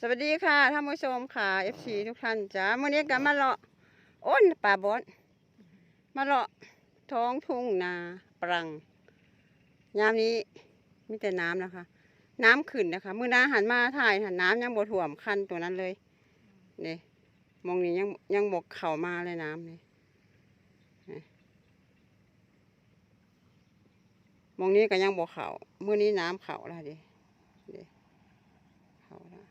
สวัสดีค่ะท่านผู้ชมค่ะ FC ทุกท่านจ้ามื่อนี้ก็มาเลาะโอ้นป่าบอนมาเลาะท้องทุ่งนาปรัง ยามนี้มีแต่น้ำนะคะ น้ำขึ้นนะคะมื่อนาหันมาถ่ายหันน้ำยังบดถ่วมคันตัวนั้นเลยเนี่มองนี้ยังยังบกเข่ามาเลยน้ำนี่นี่มองนี้ก็ยังบกเข่ามื่อนี้น้ำเข่าแล้วดิดิเข่าแล้ว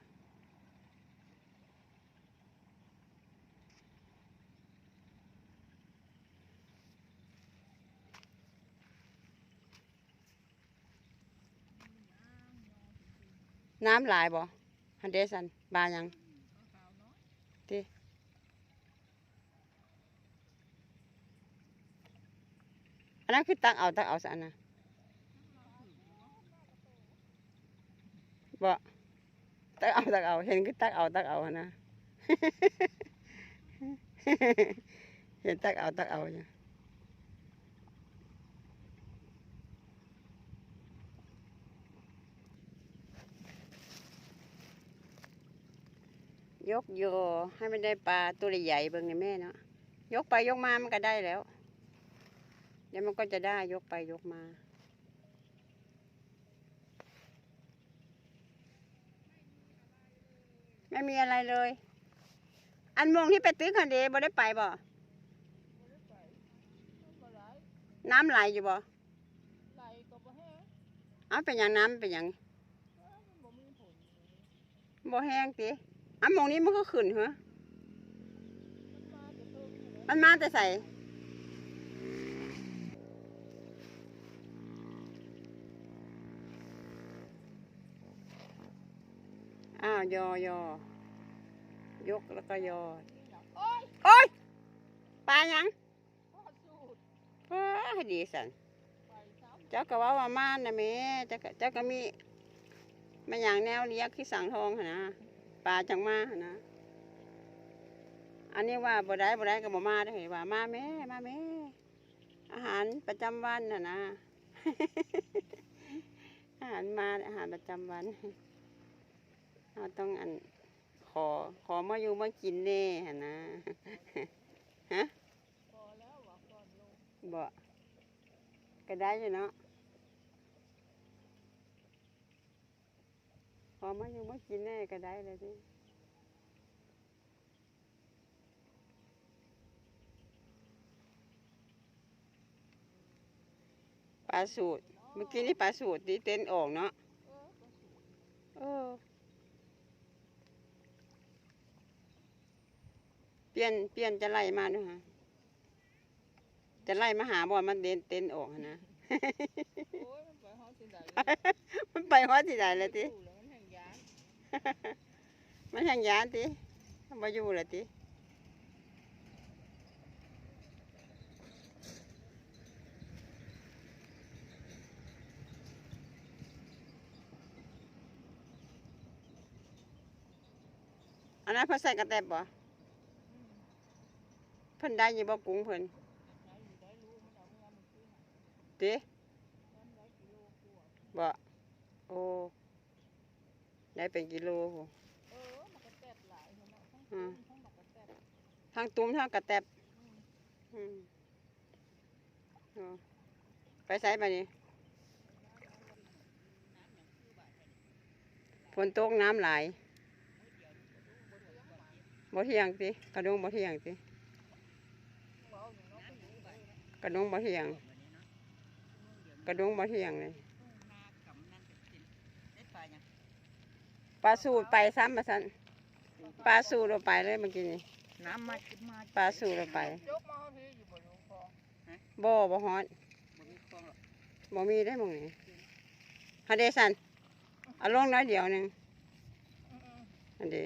น้ำหลายบ่ฮันเดซันบายังติอันนั้นคือตักเอาตักเอาซะอันนะบ่ตักเอาตักเอาเห็นคือตักเอาตักเอาหั่นนะ เห็นตักเอาตักเอาอยู่ ยกโยให้มันได้ปลาตัวใหญ่ๆเบิ่งนี่แม่เนาะยกไปยกมามันก็ได้แล้ว เดี๋ยวมันก็จะได้ยกไปยกมาไม่มีอะไรเลย อันมงที่ไปตื้อคันเดบ่ได้ไปบ่น้ำไหลอยู่บ่ไหลก็บ่แห้งเอาเป็นอย่างน้ำเป็นอย่างมันบ่มีผลบ่แห้งติ อันมงนี้มันก็ขึ้นเหรอมันมาจะเติมอยู่แล้วมันมาแต่ใส่อ้าวยอยอยกแล้วก็ยอโอ้ยโอ้ยปลาหยังพ่อสูตรเอ้อดีสันไปซ้ำเจ้าก็ว่าว่าม่านนะแม่เจ้าก็เจ้าก็มีมันอย่างแนวเลี้ยงที่สังทองหนนะ ปลาจังมาหนนะ อันนี้ว่าบ่ได้บ่ได้ก็บ่มาได้อว่ามาแม่มาแม่อาหารประจำวันน่ะนะ อาหารมาอาหารประจำวันเราต้องอันขอขอมาอยู่มากินแน่หนนะฮะพอแล้วว่าก่อนลงบ่ก็ได้อยู่เนาะ อมาอยู่มากินแน่ก็ได้เลยดิปลาสูตร เมื่อกี้นี่ปลาสูตรที่เต้นออกเนาะเออก็สูตรเออเปลี่ยนเปลี่ยนจะไล่มาด้วยฮะจะไล่มาหาบอลมันเด่นเต้นออกหั้นนะโอ้ยมันไปฮอดสิได้มันไปฮอดที่ไหนเลยติ มันแห่งยานติมันมาอยู่เลยติอันนั้นเพิ่นใส่กระแตบบ่อืมเพิ่นได้อยี่บ่กุ้งเพิ่นได้อยู่ได้รู้มันเอาเมื่อมันซื้อหาติมันได้กิโลกว่าบ่โอ้ ได้เป็นกิโลโหเออมันก็แตบหลายมันเนาะทั้งอืตุ้มมทั้งบักกระแตบทั้งตุ้มทั้งกระแตบอืมอืมอ๋อไปใส่ไปนี่ฝนตกน้ำไหลายบ่เที่ยงติกระดงบ่เที่ยงติเว้าอย่างเนาะก็อยู่ได้นะกระดงบ่เที่ยงกระดงบ่เที่ยงเลย นากำนั่นเป็นได้ปลาหยัง ป ลาสูดไปซ้ำมาสันปลาสูดเราไปเลยเมื่อกี้นี่น้ำมาขึ้นมาปลาสูดเราไปยกมาพี่อยู่บ่อยู่คลองบ่บ่ฮอดบ่มีคลองหรอกบ่มีได้หมองนี้ฮาเดซันเอาลงน้อยเดียวหนึงอืมอันเดี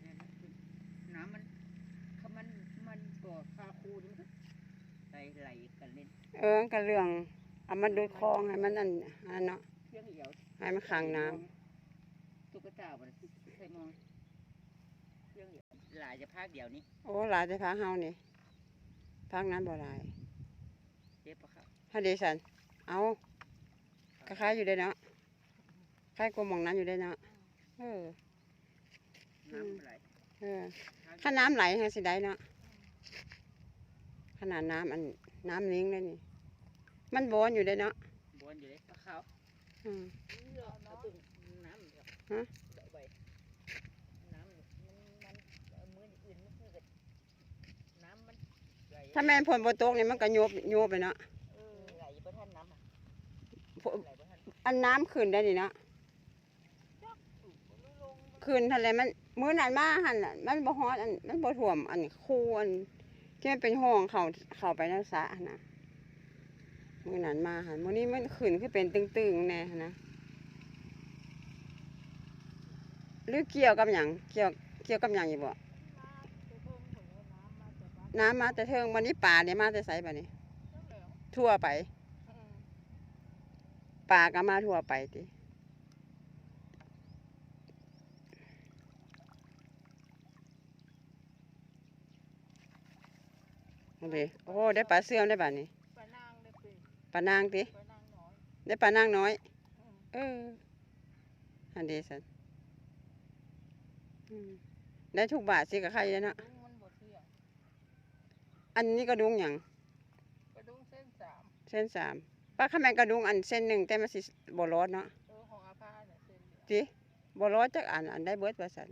เนี่ยนะคือน้ำมันถ้ามันมันก่อคาคูนี่มันก็ไหลไหลกันเล่นเออก็เรื่อง เอามันดูดคลองให้มันอันอันเนาะเพียงเดียวให้มันขังน้ตุ๊กตาบ่ได้ใส่มองเพียงเดียวหลายจะภาคเดียวนี้ำโอ้หลายจะพักเฮานี่พักนั้นบ่หลายเจ็บปะครับฮาเดซันเอาคล้ายๆอยู่เด้เนาะคใครกลัวหมองนั้นอยู่ได้เนาะเออน้ำไหลเออถ้าน้ำไหลฮะสิได้เนาะขนาดน้ำอันน้ำลิงเลยนี่ มันบอนอยู่ได้เนาะบวนอยู่เลยปลาขาวอืมเอาตึงน้ำครับฮะเดาไปน้ำมันมันเอามืออื่นมันคือกับน้ำมันไหลถ้าแม่นฝนบ่ตกนี่มันก็โยบโยบไปเนาะเออไหลบ่ทันน้ำอะฝนไหลบ่ทันอันน้ำขึ้นได้นี่เนาะขึ้นทะเลมันมื้อนั้นมาหั่นน่ะมันบ่ฮอดอันมันบ่ท่วมอันคูอันที่มันเป็นห้องเข้าเข้าไปในสระหั่นนะ มื้อนั้นมาหั่นมือนี้มันขึ้นคือเป็นตึงๆแน่นะหรือเกี่ยวกับหยังเกี่ยวเกี่ยวกับหยังอยู่บ่น้ำมาแต่เทิงวันนี้ป่าเนี่ยมาแต่ไสบัดนี้ทั่วไปป่าก็มาทั่วไปติเอาดิโอ้ได้ปลาเสื่อมได้ป่ะนี่ปลานางได้ ปีปลานางติปลานางน้อยได้ปลานางน้อยอืมเอออันเดสันอืมได้ทุกบาทสิกับใครแล้วเนาะดุ้งมันบดเที่ยงอันนี้กระดุงอย่างกระดุ้งเส้นสามเส้นสามป้าข้าแมงกระดุงอันเส้นหนึ่งแต่มันสิบร้อนเนาะเออของอาภาเนี่ยเส้นเดียวจิบร้อนจักอันอันได้เบิดว่าสัน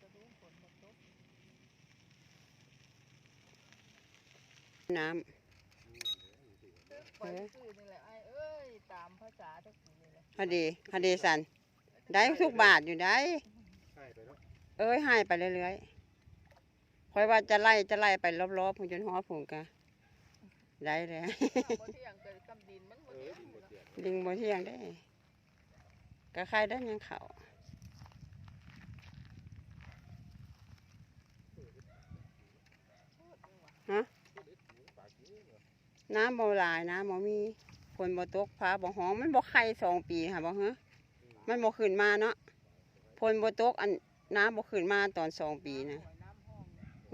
กระดุ้งฝนบดตก น้ซื้อไปซื้อนี่แหละไอ้เอ้ยตามภาษาตะกี้นี่แหละำฮะดีฮะดีสัน ได้ทุกบาทอยู่ได้ ใช่ไปแล้วเอ้ยให้ไปเรื่อยๆคอยว่าจะไล่จะไล่ไปรอบๆพุ่นจนหอผงกะได้เลย เอาบ่เที่ยงเกิดกับดินมันบ่อเที่ยงดีอยู่บ่แล้วเสียลิงบ่เที่ยงได้ก็ใครได้ยังเขา น้ำบ่หลายน้ำบ่มีฝนบ่ตกฟ้าบ่ห้องมันบ่ไข่สองปีค่ะบ่ฮะมันบ่ขึ้นมาเนาะฝนบ่ตกอันน้ำบ่ขึ้นมาตอนสองปีนะ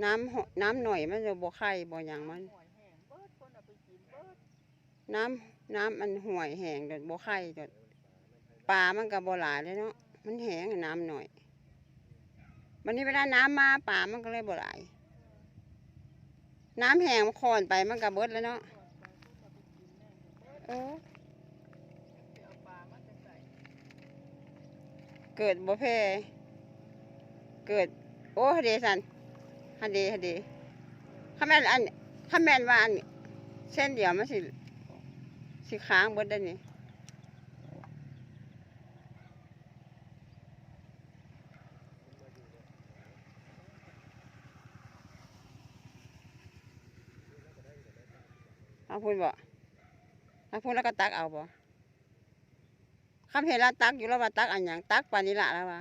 น้ำห้องน้ำหน่อยมันจะบ่ไข่บ่หยังมัน น้ำน้ำมันห่วยแห้งจนบ่ไข่จนปลามันก็บ่หลายเลยเนาะมันแห้งน้ำหน่อยวันนี้เวลาน้ำมาปลามันก็เลยบ่หลายน้ำแห้งมันคอนไปมันก็เบิดแล้วเนาะ เออเกิดบ่แพ้เกิด โอ้ฮะเดสันฮะเดฮะเดข้าแม่นอันข้าแม่นว่าอันเส้นเดียวมันสิสิค้างบดได้นี่เอาพูดบ่ เอาพูดแล้วก็ตักเอาบ่คำเห็นแล้วตักอยู่แล้วว่าตักอันหยังตักปานนี้ละแล้วว่า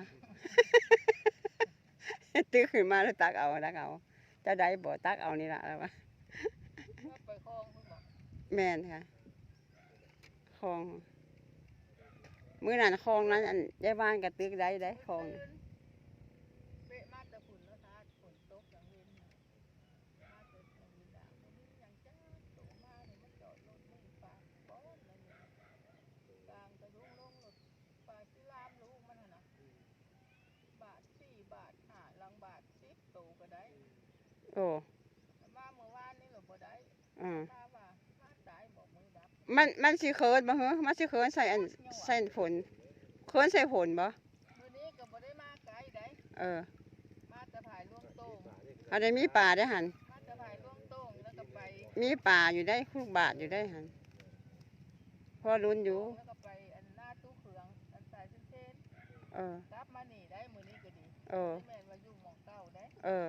ตื้อขึ้นมาแล้วตักเอาตักเอาเจะได้บ่ตักเอานี่ละแล้วว่าว่าไปคลองเพิ่นบอกแม่นค่ะคลอง มื้อนั้นคลองนั้นอันยายบ้านก็ตึกได้ได้คลองน่ะ เปะมาแต่ฝุ่นแล้วทาฝนตกอย่างเว้นน่ะมาแต่ธรรมดาบ่มีหยังจ้าโตมาเนี่ยมันจอดรถไม่ฝากบ่อนนั่นนี่กลางกระดุงลงรถปลาสิลามลูกมันหั่นน่ะบาทสี่บาทห้าลังบาทสิบโตก็ได้ โอ้มาเมื่อวานนี่เหรอบ่ได้อ่ามาว่ามาตายบอกมือดับมันมันสิเคินบ่เหรอมันสิเคินใส่อันใส่ฝนเคินใส่ฝนบ่มื้อนี้ก็บ่ได้มาไกลได้เออมาแต่ผายล่วงโต้งอันนี้มีป่าได้หันมาแต่ผายล่วงโต้งแล้วก็ไปมีป่าอยู่ได้คุกบาทอยู่ได้หันพอรุนอยู่แล้วก็ไปอันหน้าตู้เขืองอันสายเส้นเส้นเออกลับมานี่ได้มื้อนี้ก็ดีเออ แม่นว่าอยู่หม่องเก่าได้ เออ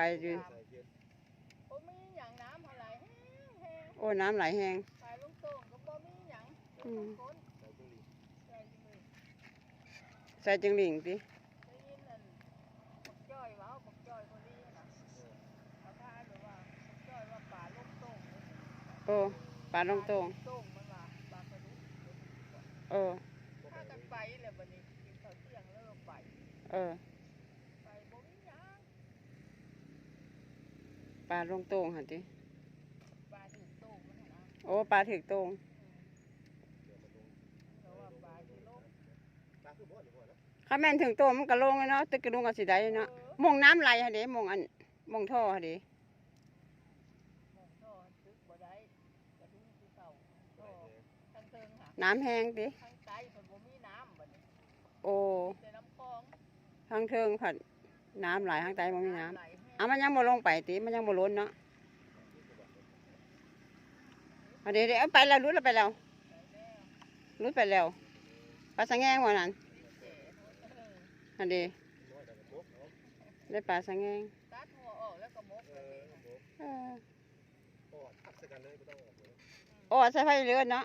ไปอยู่ใส่เย็นบ่มีหยังน้ำอะไรแห้งแห้งโอ้น้ำไหลแห้งผายล่วงโต้งก็บ่มีหยังอืมคนใส่จิ้งหรีดใส่มือใส่จึงหลิงติได้ยินอันบักจ้อยเว้าบักจ้อยคนนี้น่ะเอาท่าแบบว่าบักจ้อยว่าป่าล่วงโต้งเลยโอ้ปลาลงโตงโต้งมันว่าปลากระดุกเออถ้ากันไปเลยวันนี้กินข้าวเที่ยงแล้วก็ไป เออไปบ่มีหยังอ ปลาลงโต่งหั่นติปลาถึงโตมันน่ะนะโอ้ปลาถึกโต่งเพราะว่าปลาที่โลกถ้าแม่นถึงโต่งมันก็ลงแล้วเนาะตึกกระดุงก็สิได้เนาะหมองน้ำไหลหั่นเด้หมองอันหมองท่อหั่นเด้หมองท่อตึกบ่ได้กระดุมคือเก่าท่อทั้งเทิงหาน้ำแห้งติทั้งไตเพิ่นบ่มีน้ำบัดนี้โอ้แต่น้ำคลองทางเทิงผัดน้ำไหลทางใต้บ่มีน้ำไหลแห้ง เอามันยังบ่ลงไปติมันยังบ่ล้นเนาะเอาเดี๋ยวเดี๋ยวเอาไปแล้วรุดแล้วไปแล้วไหลแล้วรุดไปแล้วปลาสังแงงว่านั่นอันเดีได้ปลาสังแงงตัดหัวออกแล้วก็มกไปเลยนะเอใส่กันเลยไม่ต้องออกเลยโอ้ใส่ไฟเลือดเนาะ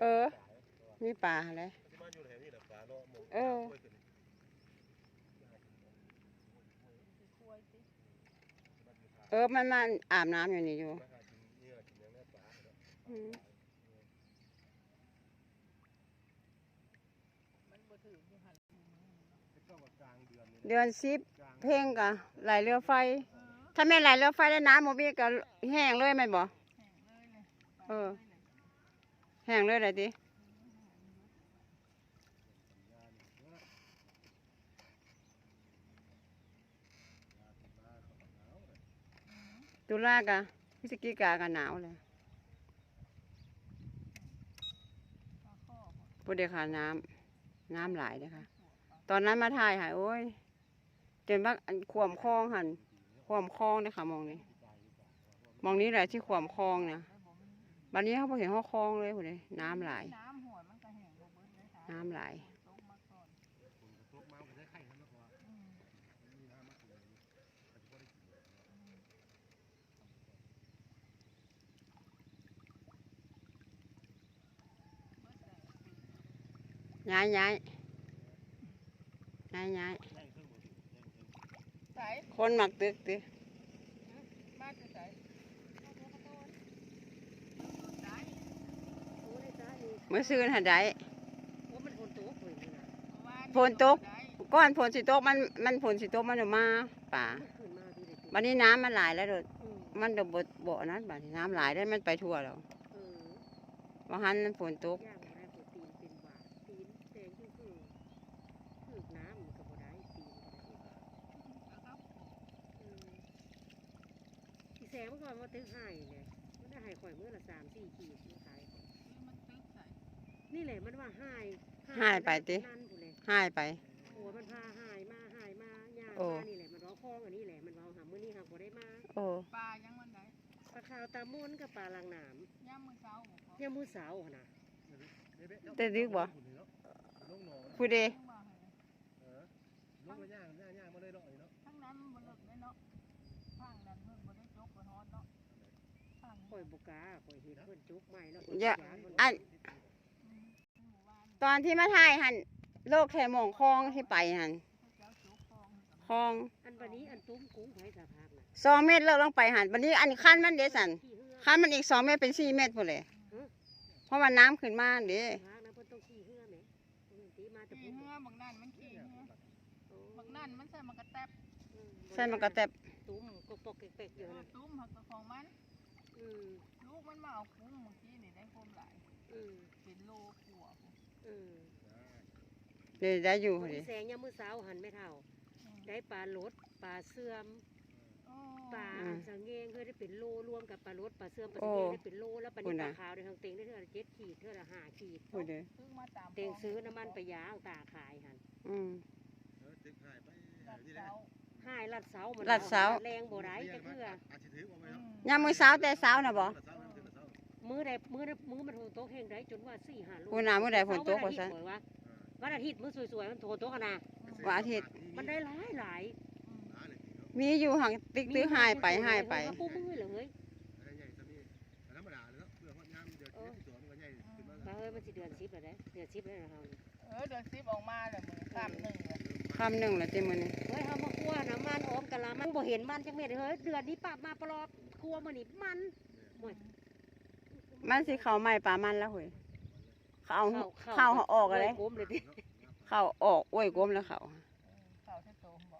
เออมีปลาอะไรที่บ้านอยู่ เนาะหมูเออกล้วยขึ้นสิคุยสิเออ มันมาอาบน้ำอยู่นี่อยู่มาหากินเนื้อกินอย่างนี้ปลาเนาะอืมมันบ่ถืออยู่หั่นเป็นช่วงกลางเดือนนี่เดือนสิบกลางเพ่งกะไหลเรือไฟเออถ้าไม่ไหลเรือไฟแล้วน้ำโมบีก็แห้งเลยแม่นบ่แห้งเลยเลยเออ แห้งเลยเลยติ ตุลากะพฤศจิกากะหนาวเลยปลาข้อบ่บ่ได้ค่ะน้ำน้ำไหลเลยค่ะ ตอนนั้นมาถ่ายหายโอ้ยจนว่าอันขวมคลองหันขวมคลองเนยค่ะมองนี้มองนี้แหละที่ขวมคลองเนี่ยบัดนี้เขาพอเห็นห้อคลองเลยพุ่นเลยน้ำไหลน้ำหัวมันก็แห้งบ่เบิดเลยค่ะน้ำไหล ตกมาก่อน ฝนตกมาก็ได้ไข่แล้วเนาะว่า อืม มีน้ำมากเลยอาจจะบ่ได้กินเลย เบิดแต่ ย้ายย้ายย้ายย้ายครื่องบ่ถูกแย่งเครื่องใส่คนหมักตึกติมาจะใส่เมื่อซื้อหันใดโอ้มันฝนตกก้อนฝนสิตกมันมันฝนสิตกมันจะมาป่ามันนี้น้ำมันหลายแล้วโดดมันจะบดบ่อนั้นบัดนี้น้ำไหลได้มันไปทั่วแล้วว่าหันมันฝนตก ย่างบ่ได้ปวดตีนเป็นบาดตีนแดงคือคือคือน้ำมันก็บ่ได้ตีนก็ได้เอออีแส งเมื่อก่อนว่าตึกให้เนี่ยมันได้ให้ข่อยมื้อละสามสี่ขีดมาขายนี่แหละมันว่าให้ให้ไปติ นั่นผู้เลยหายไปโอ้มันพาหายมาหายมาย่างโอ้ มานี่แหละมันร้องคล้องอันนี้แหละมันร้องหามื้อนี้หาบ่ได้มาโอ้ ปลายังมันได้ปลาขาวตาม้วนกับปลาลังหนามย่ำมือเช้าบ่พอเนี่ยามมือสาวหั่นน่ะแต่ดึกบ่ลงหนองผู้เดทั้งบ่ให้ เออลงมาย่าง ข้างนั้นเพิ่นบ่ได้จกบ่ฮอดเนาะข้างข่อยบ่กล้าข่อยเห็นเพิ่นจุกใหม่แล้วอย่าข่ยอันหมู่บ้านตอนที่มาถ่ายหันโลกแค่หมองคลองที่ไปหันเจ้าจกคลองคลองอันบัดนี้อันตุ้มกุ้งไผสาภาพน่ะสองเมตรเลิกลงไปหันวันนี้อันขั้นมันเดสันขี้เหือขั้นมันอีกสองเมตรเป็นสี่เมตรพอเลยเพราะว่าน้ำขึ้นมาเด้สาภาพนะเพิ่นต้องขี้เหือแหมเพิ่นตีมาแต่ขี้พุ่นเหือบางนั่นมันขี้เหือโอ้บางนั่นมันใส่มันกระแตบอืมใส่มันก็แตบ ตุ้มกกปอกเปกๆอเอยู่อนะตุ้มหักของมัน อืมลูกมันมาเอากุ้งเมื่อกี้นี่ได้โคมหลายอืมเป็นโลขัวพุ่นอืมเดี๋ยวได้อยู่โอ้เดิยแสงยามมื้อเช้าหันไม่เท่าอืมได้ปลาลดปลาเสื่อมโอ้ปลาอืมสังเงงเคยได้เป็นโลรวมกับปลาลดปลาเสื่อมปลาโอ้สังเงงได้เป็นโลแล้วปลาคุนิณปลาน่ะขาวในทางเต็งได้เท่าละเจ็ดขีดเท่าละห้าขีด พูดเด้อซื้อมาตามเต็งซื้อน้ำมันไปยางตาขายหันอืม เออตึกหายไปตัดนี่แหละเสา หายลัดเสามันลัดเสา แรงบ่ได้จะเพื่ออาจจะถือเอาไว้อืเนาะมยามมื้อเช้าแต่เช้าน่ะบ่เสาร์เสาร์เสาร์มือใดมือใดมือมันโทนโต๊ะแห้งได้จนว่าสี่ห้าลูกมื้อหน้ามื้อใดฝนตกว่าว่าซั่นวันอาทิตย์มื้อสวยๆมันโทนโต๊ะกันนะวันอาทิตย์มันได้หลายหลายอืมหาเลยทีเนาะมีอยู่ห่างติ๊กตื้อหายไปหายไปมันปูมือเลยเฮ้ยอะไรใหญ่ซะนี่ธรรมดาเลยเนาะเพื่อฮอดยามเดี๋ยวที่สวนมันก็ใหญ่ขึ้นมามาเฮ้ยมันสิเดือนสิบแล้วเด้เดือนสิบแล้วเราเนี่ยเออเดือนสิบออกมาเลยมือข้ามหนึ่งเลยคำหนึ่งละติมื้อนี้เฮ้ย บ่เห็นมันจังเม็ดเฮ้ยเดือนนี้ปรับมาปลอบคั่วมื้อนี้มันมันสิเข้าใหม่ปลามันแล้วเฮ้ยเขาเอาเข้าเข้าเอาออกอะไรโคมเลยดิเเข้าออกโอ้ยกลมแล้วเขาเออเขาที่โตมบ่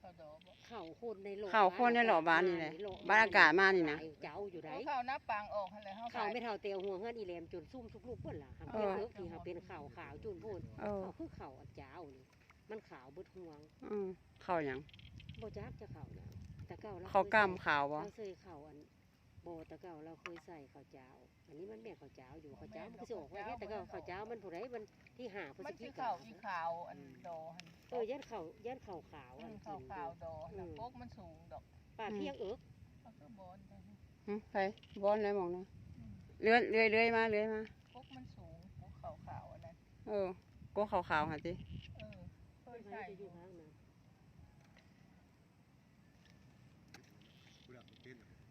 เขาดอกบ่เข่าคนในโลกเข้าคนในหล่อบ้านนี่แหละบ้านอากาศมานี่นะเจ้าอยู่ไหนเขาเข้านับปางออกหั่นแหละเฮาเข่าขายไม่เท่าเตียวหัวเฮือนอีแหลมจนซุ่มทุกลูกเพิ่นล่ะหาเอเพิ่นอเอิกที่หาเป็นข่าวขาวจุนพูนเออเขาคือข่าวอันเจ้านี่มันขาวเบิดห่วงอืมเข้าหยัง บ่จักจะข่าวหยังแต่เก่าเราเขาคยกล้ามใส่ขาวบ่เราเคยข่าวอันโบแต่เก่าเราเคยใส่ข้าวเจ้า อันนี้มันแม่นข้าวเจ้าอยู่ข้าวเจ้ามันก็สิออกไว้แค่แต่เก่าข้าวเจ้ามันผู้ใดมันที่หาพฤมัศนจิสิกาเข้าอีขาวอันดอกหั่นเออย่านเขาย่านเขาขาวอือันมกิขานวอยู่ขาวๆดอกน่ะอืมปกมันสูงดอกป่าเพียงเอิกก็คือบอนไปหึไปบอนเลยมองนะเลื่อยเลื่อยเลื่อยมาเลื่อยมาปกมันสูงปกขาวๆอันนั้นเออกูขาวๆหาติเออเคยใช่ใส่ออยู่ ยู่ ข้างนั้น กูดัก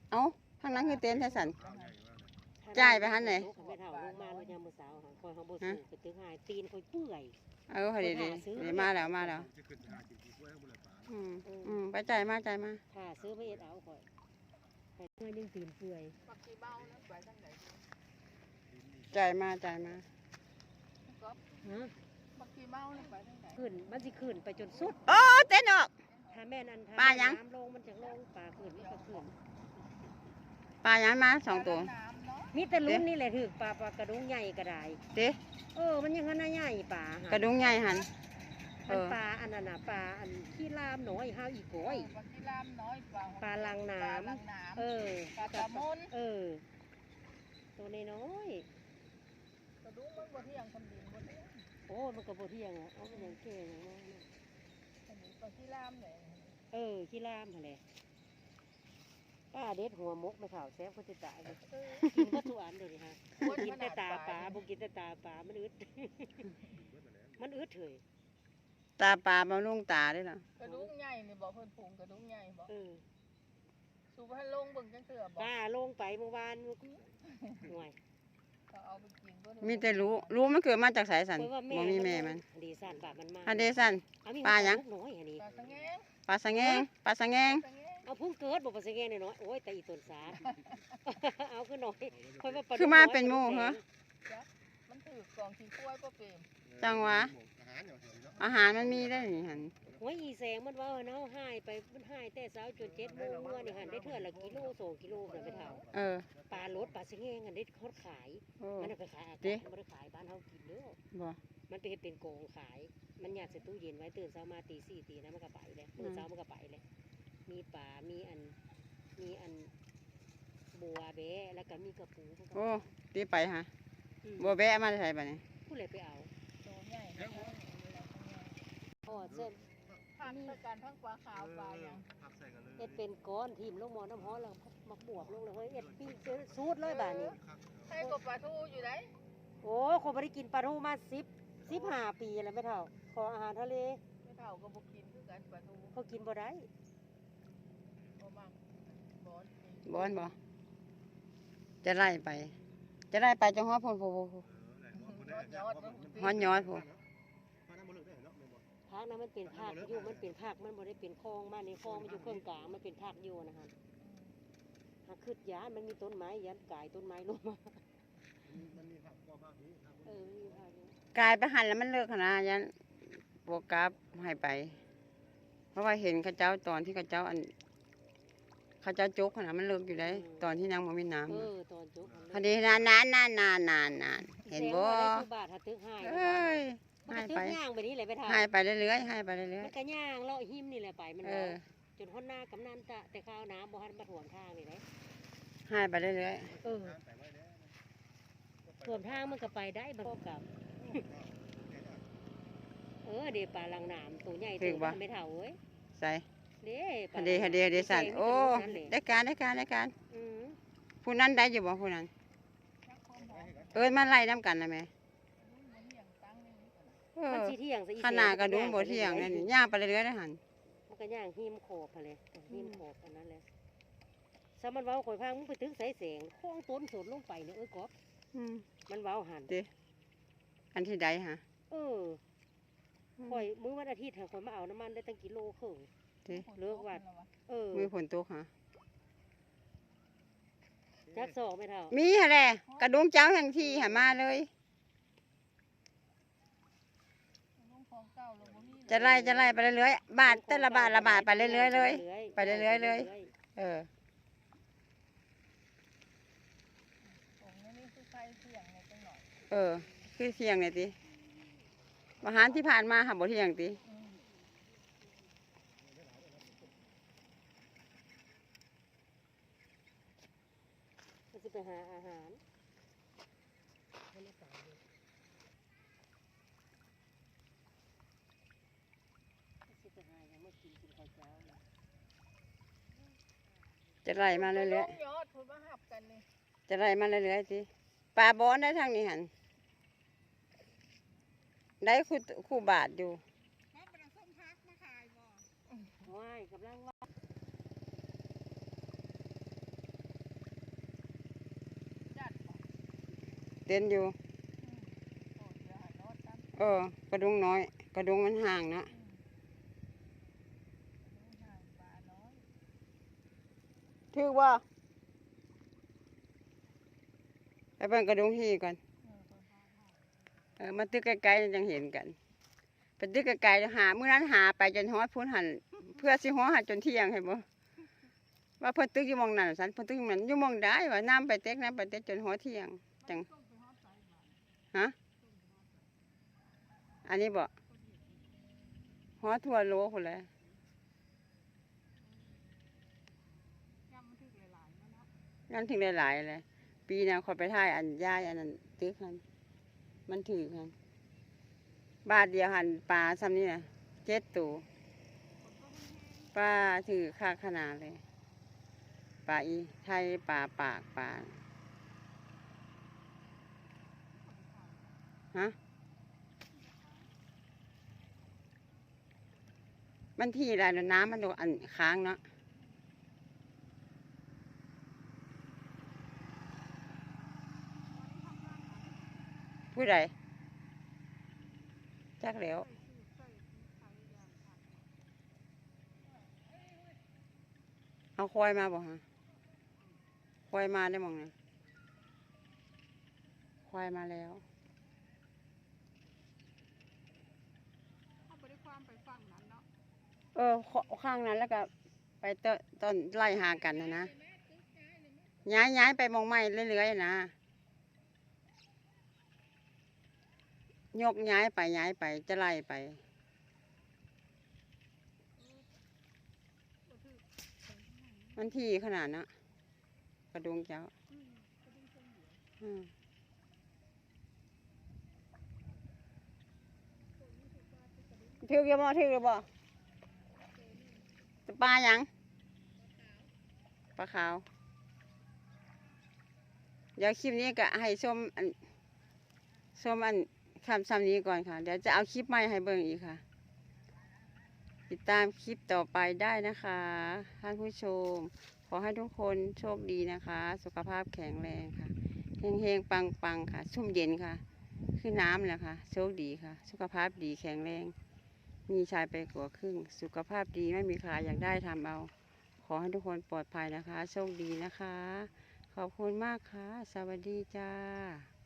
เต้นเอ้าทางนั้นคือเต็นท์แท้สันข้าวใหญ่มากเลยจ่ายไปหันไหนไม่เท่าลงมาเลยยามมื้อเช้าหาคอยเขาบ่สูงไปตึงหายตีนคอยเปื่อยเออพอดีดีดีมาแล้วมาแล้วจะขึ้นไปหากินกี่กล้วยข้างบนเลยป่าอืมอืมไปจ่ายมาจ่ายมา ถ้าซื้อไม่เอ็ดเอาคอยให้เมื่อยังตีนเปื่อยปักกี่เบ้านะไปทางไหนจ่ายมาจ่ายมาก็ฮะปักกี่เบ้านะไปทางไหนขึ้นมันสิขึ้นไปจนสุด โอ้เต้นออก ถ้าแม่นอันถ้าปลายัง น้ำลงมันจะลงปลาขึ้นมันก็ขึ้น ปลายังมาสองตัวน้ำเนาะมีแต่ลุ้นนี่แหละถือปลาปลากระดงใหญ่ก็ได้เด้เออมันยังขนาดใหญ่ปลาหั่นกระดุงใหญ่หันเออันอปลาอันนั้นน่ะปลาอันที่ลามน้อยห้าวอีก้อยปักกี่ลามน้อยปลาปลาลังน้ำปลาลังน้ำเออปลาตะมนเออตัวน้อยกระดูกมันบ่เที่ยงคำดินบ่เที่ยงๆโอ้มันก็บ่เที่ยงอะเอามันยังเก่งอย่างนั้นน่ะอันนี้ปักกี่ลามเนี่ยเออขี้ลามหั่นแหละ ป้าเด็ดหัวมกไม่ข่าวแซ่บก็จะตายเลยเออกินก็ทุกอันเลยค่ะอ้วนกินขแต่นาดตาปปลาลาบ่กินแต่ตาปลามันอึด มันอึดเถยตาปลาบำรุงตาด้วยล่ะกระดูกใหญ่นี่บ่เพิ่นปรุงกระดูกใหญ่บ่เออสูบให้ลงเบิ่งจังเทื่อบ่ป้าลงไปเมื่อวานมันก็ห่วยเขาเอาไปกินบ่ได้มีแต่รู้รู้มันเกิดมาจากสายสันเพราะว่าบ่มีแม่มันดีสั่นปากมันมาฮันเดสันเอามีปลายังลูกน้อยอันนี้ปลาสะแงงปลาสะแงงปลาสะแงงสะแงง เอาเพุ่งเกิดบอกภาษาแกน้อยๆโอ้ยแต่อีตนสา เอาขึ้นหน่อยคอยว่าปลคือมาเป็นหมู่เหรอ มันถือกล่องขี้กล้วยบ่เปรมจังหวะอาหารอย่างเดียวเนาะอาหารมันมีได้นี่หันโอ้ยอีแสงมันว่าเนาะหายไปมันหายแต่เช้าจนเจ็ดโมงเมื่อนี่หันได้เท่าละกิโลสองกิโลเดินไปเท่าเออปลาลดปลาสะแงงอันได้เขาขาย โอ้ มันเอาไปขายอาเด้ กาศมันไม่ได้ขายบ้านเฮากินเด้อบ่มันไปเฮ็ดเป็นโกงขาย มันอยากใส่ตู้เย็นไว้ตื่นเช้ามาตีสี่ตีนะมันก็ไปเลยมื้อเช้ามันก็ไปเลย มีปลามีอัน มีอันบัวแบะแล้วก็มีกระปูมันก็โอ้ตีไปฮะอืมบัวแบะมาใส่ปะนี่ผู้เลยไปเอาตัวใหญ่นะอ๋อเส้นผักใส่กันทั้งปลาขาวปลาหยังผักใส่กันเลยเอ็ดเป็นก้อนทีมลงหมอน้ำฮ้อนแล้วมาบวบลงเลยเฮ้ยเอ็ดปิ้งเจอสูตรเลยบาดนี้ให้กบปลาทูอยู่ไหนโอ้คนไม่ได้กินปลาทูมาสิบสิบห้าปีแล้วไม่เท่า ขออาหารทะเลไม่เท่าก็บ่กินคือกันปลาทูเขากินบ่ได้ บ่มักบอน บอนบ่จะไล่ไป จะไล่ไปจังฮอดพุ่นพุ่นพุ่นพุ่นฮอนยอดพวกภาคนั้นมันเป็นภาคอยู่มันเป็นภาคมันบ่ได้เป็นคลองมาในคลองมันอยู่เครื่องกลางมันเป็นภาคอยู่นะฮะหากขึ้นยานมันมีต้นไม้ยันกายต้นไม้ลงมามันมีผักก็มากนี้ครับเออมีภาคอยู่กลายไปหันแล้วมันเลิกขนาดยันบวกกราฟให้ไป เพราะว่าเห็นเข้าเจ้าตอนที่เข้าเจ้าอัน เข้าเจ้าจกขนาดมันเลิกอยู่ได้ตอนที่นางบ่มีน้ำเอน่ะอตอนจบพอดีนานนานนานนานนานนานเห็นบ่แสงว่าได้คือบาทหาตึกหายเอ้ยมันให้ก็ตึไปกย่างไปนี่แหละไปทางให้ไปเรื่อยๆให้ไปเรื่อยมันก็ย่างเลาะหิมนี่แหละไปมันๆเอเว้าอจนฮอดหน้ากำนันตะแต่ข้าวน้ำบ่ทันมาถ่วมทางนี่แหละให้ไปเรื่อยเออถ่วมทางมันก็ไปได้มันก็กลับเออเดี๋ยวปลาลังน้ำตัวใหญ่ตัวมันไม่เท่าเว้ยๆใส่ เด้ปลาฮันเดฮันเดฮันเดสั่นโอ้ ได้การได้การได้การอืมผู้นั้นได้อยู่บ่ผู้นั้น เอิ้นมาไล่น้ำกันนะแม่เอมันอสิเที่ยงซะอีขนาดกระดุมบ่เที่ยงนั่นนี่ย่างไปเรื่อยๆได้หันมันก็ย่างหิมขอบหั่นแหละหิมขอบอันนั้นแหละซะมันเว้าข่อยพังมึงไปตึกสายแสงโค้งต้นสนลงไปเนี่ยเอ้ยกอบอืมมันเว้าหันอันที่ใดฮะ เออข่อยมื้อวันอาทิตย์หาข่อยมาเอาน้ำมันได้ตั้งกิโลครึ่ง เลิกวัด เออมือฝนตกฮะจักสองไม่เท่า มีฮะแหละกระดุมเจ้าแห่งที่หามาเลยลุงของเก่าเราบ่มีจะไล่จะไล่ไปเรื่อยๆบาทแต่ละบาทละบาทไปเรื่อยๆเลย ไปเรื่อยๆเลย เออของนี่นี่คือใครเสี่ยงในจังหน่อยเออ คือเที่ยงเนี่ยติอาหารที่ผ่านมาหาบ่เที่ยงติ อืมก็สิไปหาอาหารสิไปหาหยังมากินกินข้าวเช้าเนี่ยจะไล่มาเรื่อยลงยอดพุ่นมาหับกันนี่ๆจะไล่มาเรื่อยๆติปลาบอนได้ทางนี้หันได้คู่คู่บาทอยู่มาเป็นส้มพักมาขายบ่ ว่ายกำลังว่า จัดบ่ เต้นอยู่ เออกระดุงน้อย กระดุงมันห่างนะอืมดูห่างปลาน้อยถือว่าไปเบิ่งกระดุงฮีก่อนเออเพิ่นพาห่างเออมาตึกไกลๆจังเห็นกันไปตึกไกลๆหาเมื้อนั้นหาไปจนฮอดพุ่นหันเพื่อสิฮอดหันจนเที่ยงให้บ่ว่าเพิ่นตึกอยู่มองนั้นสันเพิ่นตึกอยู่หม้องนั้นอยู่มองใดว่าน้ำไปเต็กน้ำไปเต็กจนฮอดเที่ยงจัง ฮะ อันนี้บ่ฮอดทั่วโลพุ่นแหละยำมันถึกหลายๆมาเนาะงั้นถึงได้หลายเลย ปีหน้าขอยไปถ่ายอันยายอันนั้นตึกหันมันถือหันบาทเดียวหันปลาซ้ำนี่นะเจ็ดตัวปลาถือค่าขนาดเลย ปลาอีไทยปลาปากปลา ฮะ มันที่อะไรเนอะน้ำมันโดนอันค้างเนาะผู้ใดจักแล้วเอาควายมาบ่ฮะควายมาได้มองไงควายมาแล้ว เอาไปได้ความไปฝั่งนั้นเนาะ เออข้างนั้นแล้วก็ไปตนต้นไล่หากันนะนะย้ายย้ายไปมองไม่เรื่อยๆนะยกย้ายไปย้ายไปจะไล่ไปมันที่ขนาดนะกระดุงเจ้าอืมถือกี่บ่ถือกี่บ่ ปลาหยังปลาขาว เดี๋ยวคลิปนี้ก็ให้ชมอันชมอันคำซ้ำนี้ก่อนค่ะ เดี๋ยวจะเอาคลิปใหม่ให้เบิ่งอีกค่ะ ติดตามคลิปต่อไปได้นะคะ ท่านผู้ชม ขอให้ทุกคนโชคดีนะคะ สุขภาพแข็งแรงค่ะเฮงเฮงปังปังๆค่ะ ชุ่มเย็นค่ะ คือน้ำแหละค่ะ โชคดีค่ะ สุขภาพดีแข็งแรง มีชายไปกว่าครึ่ง สุขภาพดีไม่มีขายอยากได้ทำเอา ขอให้ทุกคนปลอดภัยนะคะ โชคดีนะคะ ขอบคุณมากค่ะ สวัสดีจ้า